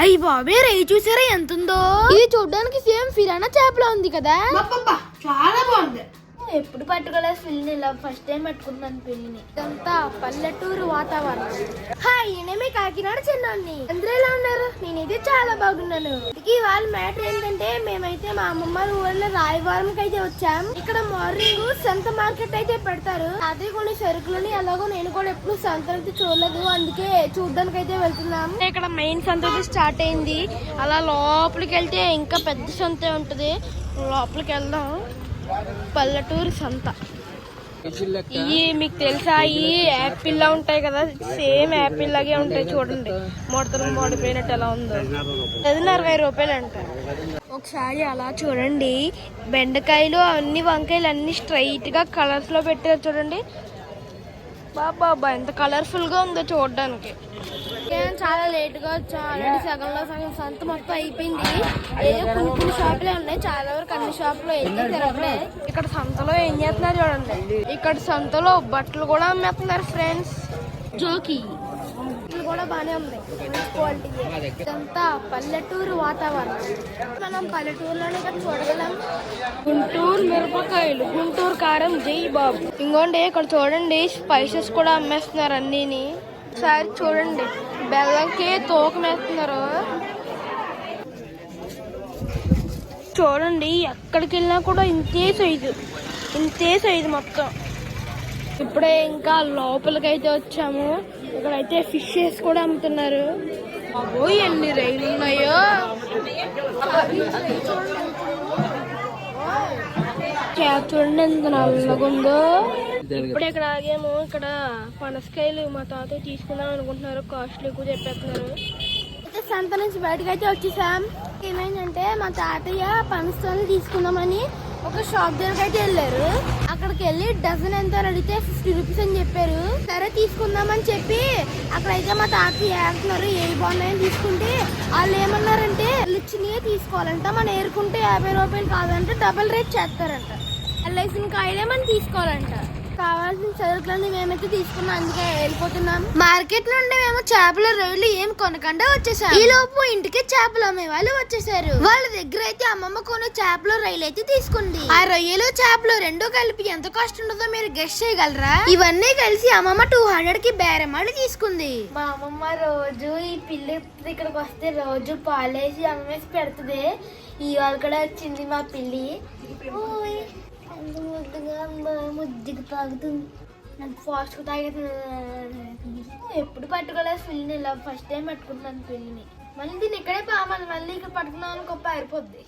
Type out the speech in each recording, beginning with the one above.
అయ్యి బాబే రేయి చూసారా ఎంత ఉందో ఇది చూడడానికి సేమ్ ఫిరానా చేపలా ఉంది కదా? చాలా బాగుంది. ఎప్పుడు పట్టుకోలేదు పిల్లిని ఇలా ఫస్ట్ టైం పట్టుకున్నాను పిల్లిని. ఇదంతా పల్లెటూరు వాతావరణం. హాయ్ నేనే కాకినాడ చిన్నాన్ని అందరూ ఎలా ఉన్నారు? నేనైతే చాలా బాగున్నాను. ఇంతకీ వాళ్ళ మ్యాటర్ ఏంటంటే మేమైతే మా అమ్మమ్మ ఊళ్ళో రాయవరంకి అయితే వచ్చాం. ఇక్కడ మార్నింగ్ సంత మార్కెట్ అయితే పెడతారు. అదే కొన్ని సరుకులని ఎలాగో నేను కూడా ఎప్పుడు సంత అయితే చూడలేదు. అందుకే చూడడానికి అయితే వెళ్తున్నాం. ఇక్కడ మెయిన్ సంత అయితే స్టార్ట్ అయింది. అలా లోపలికి వెళ్తే ఇంకా పెద్ద సంత ఉంటుంది. లోపలికి వెళ్దాం. పల్లెటూరు సంత. ఇవి మీకు తెలుసా? ఈ యాపిల్ లా ఉంటాయి కదా? సేమ్ యాపిల్ లాగే ఉంటాయి చూడండి. మొడతలు మోడిపోయినట్టు ఎలా ఉందో. అది అరవై రూపాయలు అంట ఒకసారి అలా చూడండి. బెండకాయలు అన్ని వంకాయలు అన్ని స్ట్రైట్గా గా కలర్స్లో పెట్టారు చూడండి. బాబా ఎంత కలర్ఫుల్గా ఉందో చూడడానికి. నేను చాలా లేట్గా ఆల్రెడీ సగంలో సగం సంత మొత్తం అయిపోయింది. ఏదో కొన్ని కొన్ని షాపులే ఉన్నాయి. చాలా వరకు అన్ని షాపులు అయితే తిరగలే. ఇక్కడ సంతలో ఏం చేస్తున్నారు చూడండి. ఇక్కడ సంతలో బట్టలు కూడా అమ్మేస్తున్నారు ఫ్రెండ్స్ జోకి. బట్టలు కూడా బాగానే ఉన్నాయి. క్వాలిటీ ఇదంతా పల్లెటూరు వాతావరణం. మనం పల్లెటూరులోనే ఇక్కడ చూడగలం. గుంటూరు మిరపకాయలు గుంటూరు కారం జై బాబు. ఇంకోండి ఇక్కడ చూడండి స్పైసెస్ కూడా అమ్మేస్తున్నారు అన్నీని. ఒకసారి చూడండి బెల్లంకి తోకమేస్తున్నారు. చూడండి ఎక్కడికి వెళ్ళినా కూడా ఇంతే సైజు. ఇంతే సైజు మొత్తం. ఇప్పుడే ఇంకా లోపలికి అయితే వచ్చాము. ఇక్కడైతే ఫిషెస్ కూడా అమ్ముతున్నారు. ఎన్ని రైలు ఉన్నాయో. చూడండి ఎంత నల్లగా ఉందో. ఇప్పుడు ఇక్కడ ఆగేమో. ఇక్కడ పనసకాయలు మా తాతయ్య తీసుకుందాం అనుకుంటున్నారు. కాస్ట్లు ఎక్కువ చెప్పేస్తున్నారు. అయితే సంత నుంచి బయటకు అయితే వచ్చేసాం. ఏమైందంటే మా తాతయ్య పనసకాయలు తీసుకుందామని ఒక షాప్ దగ్గరికి అయితే వెళ్ళారు. వెళ్ళి డజన్ ఎంత అని అడిగితే ఫిఫ్టీ రూపీస్ అని చెప్పారు. సరే తీసుకుందామని చెప్పి అక్కడైతే మా తాతయ్య ఏమంటున్నారు ఏ బాగున్నాయని తీసుకుంటే వాళ్ళు ఏమన్నారంటే ఇచ్చినయే తీసుకోవాలంట మనం ఏరుకుంటే యాభై రూపాయలు కాదంటే డబల్ రేట్ చేస్తారంట. ఎల్ఐసిన్ కాయలే మనం తీసుకోవాలంట. కావాల్సిన సరుకులన్నీ మేమైతే తీసుకున్నాం అందుకే వెళ్ళిపోతున్నాం మార్కెట్ నుండి మేము చేపల రొయ్యలు ఏం కొనకుండా వచ్చేసాం. ఈ లోపు ఇంటికి చేపలు అమ్మే వాళ్ళు వచ్చేసారు. వాళ్ళ దగ్గర అయితే అమ్మమ్మ కొనే చేపల రొయ్యలు అయితే తీసుకుంది. ఆ రొయ్యలు చేపలు రెండు కలిపి ఎంత కాస్ట్ ఉంటుందో మీరు గెస్ట్ చేయగలరా? ఇవన్నీ కలిసి అమ్మమ్మ టూ హండ్రెడ్కి బేరమాడి తీసుకుంది. మా అమ్మమ్మ రోజు ఈ పిల్లి ఇక్కడికి వస్తే రోజు పాలేసి అమ్మేసి పెడుతుంది. ఇవాళ కూడా వచ్చింది మా పిల్లి. ఓయ్ ఎంత ముద్దుగా తాగుతుంది నాకు ఫాస్ట్గా తాగేది ఎప్పుడు పట్టుకోలేదు ఫిల్ని ఇలా ఫస్ట్ టైం పట్టుకుంటున్నాను ఫిల్ని మళ్ళీ దీన్ని ఇక్కడే పామాలి మళ్ళీ ఇక్కడ పట్టుకున్నాం అనుకో పారిపోద్ది.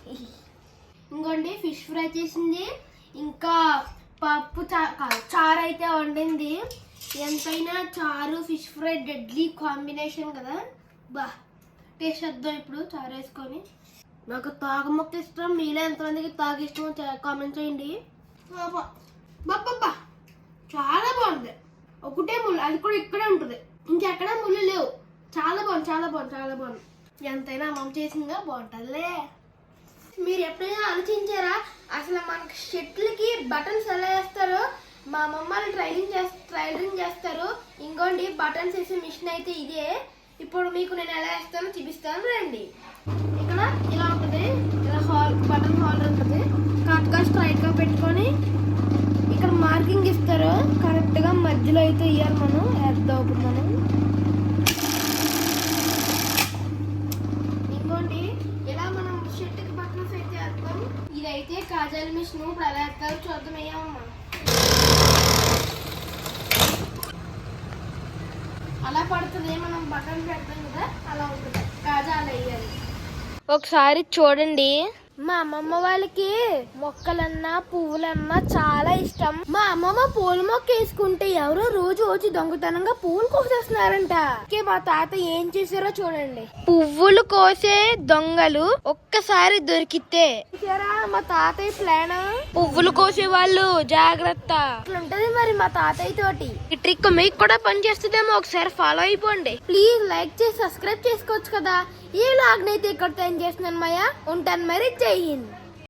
ఇంకోండి ఫిష్ ఫ్రై చేసింది. ఇంకా పప్పు చా చారు అయితే వండింది. ఎంతైనా చారు ఫిష్ ఫ్రై డెడ్లీ కాంబినేషన్ కదా. బా టేస్ట్ వద్దాం ఇప్పుడు చారు వేసుకొని. నాకు తాగు మొక్క ఇష్టం మీలో ఎంతమందికి తాగు ఇష్టమో కామెంట్ చేయండి. బాబ్బా చాలా బాగుంది. ఒకటే ముళ్ళు అది కూడా ఇక్కడే ఉంటుంది. ఇంకెక్కడ ముళ్ళు లేవు. చాలా బాగుంది చాలా బాగుంది చాలా బాగుంది. ఎంతైనా అమ్మ చేసిందా బాగుంటుందిలే. మీరు ఎప్పుడైనా ఆలోచించారా? అసలు మనకి షర్ట్లకి బటన్స్ ఎలా వేస్తారో? మా అమ్మమ్మ వాళ్ళు ట్రైలింగ్ ట్రైనింగ్ ట్రైలింగ్ చేస్తారు. ఇంకోండి బటన్స్ వేసే మిషన్ అయితే ఇదే. ఇప్పుడు మీకు నేను ఎలా వేస్తానో చూపిస్తాను రండి. ఇక్కడ ఇలా ఉంటుంది. ఇలా హాల్ బటన్ హాల్ ఉంటుంది. కరెక్ట్గా స్ట్రైట్గా పెట్టుకోండి ఇక్కడ మార్కింగ్ ఇస్తారు కరెక్ట్గా మధ్యలో అయితే ఇయ్యాలి మనం వేద్దాం ఇప్పుడు మనం ఇంకోండి ఇలా మనం షర్ట్కి బటన్స్ అయితే వేస్తాం ఇదైతే కాజాల మిషన్ ఇప్పుడు ఎలా వేస్తారో చూద్దాం అయ్యామమ్మా అలా పడుతుంది మనం బటన్ పెడతాం కదా అలా ఉంటుంది. కాజాలు వేయాలి ఒకసారి చూడండి. మా అమ్మమ్మ వాళ్ళకి మొక్కలన్నా పువ్వులన్నా చాలా ఇష్టం. మా అమ్మమ్మ పూల మొక్క వేసుకుంటే ఎవరో రోజు వచ్చి దొంగతనంగా పువ్వులు కోసేస్తున్నారంట. మా తాత ఏం చేశారో చూడండి. పువ్వులు కోసే దొంగలు ఒక్కసారి దొరికితే. చూసారా మా తాతయ్య ప్లాన్? పువ్వులు కోసే వాళ్ళు జాగ్రత్త. అట్లుంటది మరి మా తాతయ్య తోటి? ఈ ట్రిక్ మీకు కూడా పనిచేస్తుందేమో ఒకసారి ఫాలో అయిపోండి. ప్లీజ్ లైక్ చేసి సబ్స్క్రైబ్ చేసుకోవచ్చు కదా. ఈ వ్లాగ్ అయితే ఇక్కడ ఎండ్ చేస్తున్నాను మాయా ఉంటాను మరి జై హింద్